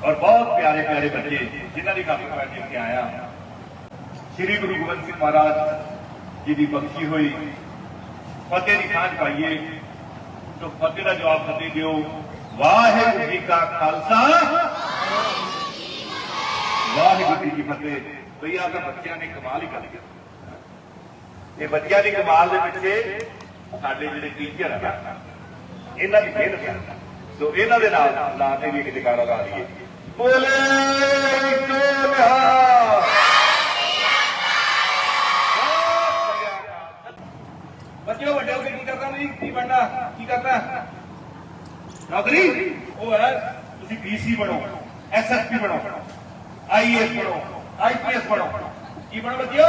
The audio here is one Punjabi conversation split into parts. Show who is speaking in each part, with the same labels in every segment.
Speaker 1: ਔਰ ਬਹੁਤ ਪਿਆਰੇ ਪਿਆਰੇ ਬੱਚੇ ਜਿਨ੍ਹਾਂ ਦੀ ਕਾਪੀ ਮੈਂ ਦੇਖ ਕੇ ਆਇਆ ਸ੍ਰੀ ਗੁਰੂ ਗੋਬਿੰਦ ਸਿੰਘ ਮਹਾਰਾਜ ਜੀ ਦੀ ਬਖਸ਼ੀ ਹੋਈ ਫਤਿਹ ਦੀ ਸਾਂਝ ਪਾਈਏ ਤੋ ਫਤਿਹ ਦਾ ਜਵਾਬ ਫਤਿਹ ਦਿਓ ਵਾਹਿਗੁਰੂ ਜੀ ਕਾ ਖਾਲਸਾ ਵਾਹਿਗੁਰੂ ਜੀ ਕੀ ਫਤਿਹ ਬਈ ਆਹ ਤਾਂ ਬੱਚਿਆਂ ਨੇ ਕਮਾਲ ਹੀ ਕਰ ਲਿਆ ਇਹ ਬੱਚਿਆਂ ਦੀ ਕਮਾਲ ਦੇ ਪਿੱਛੇ ਸਾਡੇ ਜਿਹੜੇ ਟੀਚਰ ਆ ਇਹਨਾਂ ਦੀ ਮਿਹਨਤ ਹੈ ਸੋ ਇਹਨਾਂ ਦੇ ਨਾਲ ਲਾ ਤੇ ਵੀ ਇੱਕ ਜਗਾਰਾ ਲਾ ਲਈਏ ਬੋਲੇ ਸੋਨਿਹਾ
Speaker 2: ਬੱਚਿਓ ਵੱਡੇ ਹੋ ਕੇ ਕੀ ਕਰਨਾ ਨਹੀਂ ਕੀ ਬਣਨਾ ਕੀ ਕਰਨਾ
Speaker 1: ਨੌਕਰੀ ਉਹ ਹੈ ਤੁਸੀਂ ਡੀਸੀ ਬਣੋ ਐਸਐਸਪੀ ਬਣੋ ਆਈਐਸ ਬਣੋ ਆਈਪੀਐਸ ਬਣੋ ਕੀ ਬਣੋ ਬੱਚਿਓ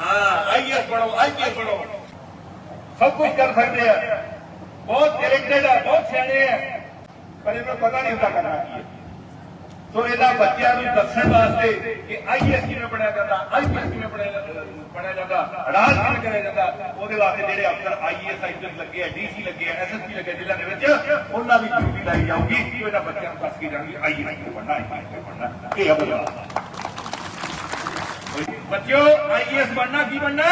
Speaker 1: ਹਾਂ ਆਈਐਸ ਬਣੋ ਆਈਪੀਐਸ ਬਣੋ ਸਭ ਕੁਝ ਕਰ ਸਕਦੇ ਆ ਬਹੁਤ ਟੈਲੈਂਟਡ ਆ ਬਹੁਤ ਸਿਆਣੇ ਆ ਪਰ ਇਹਨਾਂ ਨੂੰ ਪਤਾ ਨਹੀਂ ਹੁੰਦਾ ਕਰਨਾ ਕੀ ਹੈ। ਸੋ ਇਹਨਾਂ ਬੱਚਿਆਂ ਨੂੰ ਦੱਸਣ ਵਾਸਤੇ ਕਿ ਆਈਐਸ ਕਿਵੇਂ ਬਣਿਆ ਜਾਂਦਾ ਆਈਪੀਐਸ ਕਿਵੇਂ ਬਣਿਆ ਬਣਿਆ ਜਾਂਦਾ ਰਾਜ ਕਿਵੇਂ ਕਰਿਆ ਜਾਂਦਾ, ਉਹਦੇ ਵਾਸਤੇ ਜਿਹੜੇ ਅਫਸਰ ਆਈਐਸ ਆਈਪੀਐਸ ਲੱਗੇ ਆ ਡੀਸੀ ਲੱਗੇ ਆ ਐਸਐਸਪੀ ਲੱਗੇ ਜ਼ਿਲ੍ਹਾ ਦੇ ਵਿੱਚ, ਉਹਨਾਂ ਦੀ ਡਿਊਟੀ ਲਾਈ ਜਾਊਗੀ ਕਿ ਇਹਨਾਂ ਬੱਚਿਆਂ ਨੂੰ ਦੱਸ ਕੇ ਜਾਣਗੇ ਆਈਐਸ ਕਿਵੇਂ ਬਣਨਾ ਆਈਪੀਐਸ ਕਿਵੇਂ ਬਣਨਾ, ਇਹ ਅਬਲਾ ਬੱਚਿਓ ਆਈਐਸ ਬਣਨਾ, ਕੀ ਬਣਨਾ?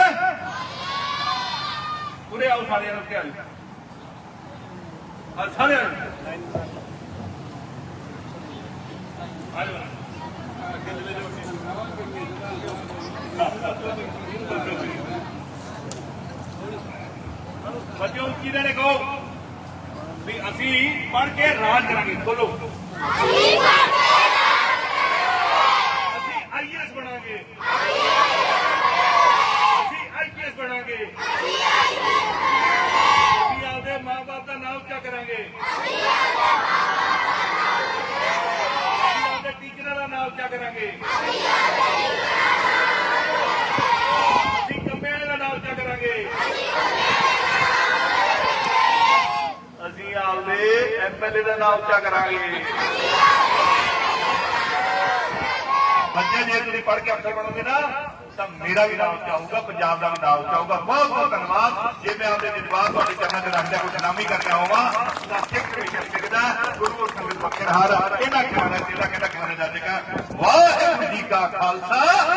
Speaker 1: ਪੂਰੇ ਆਓ ਸਾਰਿਆਂ ਨੂੰ ਧਿਆਨ। ਆ ਸਾਰਿਆਂ ਨੂੰ ਆ ਜਾਓ ਬੱਚਿਓ ਕਿਹਦੇ ਨੇ ਕਹੋ ਵੀ ਅਸੀਂ ਪੜ੍ਹ ਕੇ ਰਾਜ ਕਰਾਂਗੇ ਬੋਲੋ ਅਸੀਂ ਆਈਐਸ ਦਾ ਨਾਮ ਕਰਾਂਗੇ? ਅਸੀਂ ਆਪਦੇ ਟੀਚਰਾਂ ਦਾ ਨਾਮ ਉੱਚਾ ਕਰਾਂਗੇ? ਅਸੀਂ ਕੰਮਿਆਂ ਦਾ ਨਾਮ ਉੱਚਾ ਕਰਾਂਗੇ? ਅਸੀਂ ਆਪਦੇ ਐਮਐਲਏ ਦਾ ਨਾਮ ਉੱਚਾ ਕਰਾਂਗੇ? ਬੱਚੇ ਜੇ ਤੁਸੀਂ ਪੜ੍ਹ ਕੇ ਅਫਸਰ ਬਣੋਗੇ ਨਾ ਤਾਂ ਮੇਰਾ ਵੀ ਨਾਮ ਉੱਚਾ ਹੋਊਗਾ ਪੰਜਾਬ ਦਾ ਵੀ ਨਾਮ ਉੱਚਾ ਬਹੁਤ ਬਹੁਤ ਧੰਨਵਾਦ। ਜੇ ਮੈਂ ਆਪਦੇ ਜਜ਼ਬਾਤ ਤੁਹਾਡੇ ਚਰਨਾਂ 'ਚ ਰੱਖਦਾ, ਕੋਈ ਨਾਮੀ ਕਰਨਾ ਹੋਵਾਂ, ਤਾਂ ਸਿੱਖ ਕਮਿਸ਼ਨ ਸਿੱਖਦਾ, ਗੁਰੂ ਸੰਗਤ ਬਖਸ਼ਣ ਇਹਨਾਂ ਖਿਆਲਾਂ ਜਿਹੜਾ ਕਹਿੰਦਾ ਖਿਆਲਾਂ ਜਾ ਚੁੱਕਾ ਵਾਹਿਗੁਰੂ ਜੀ ਕਾ ਖਾਲਸਾ।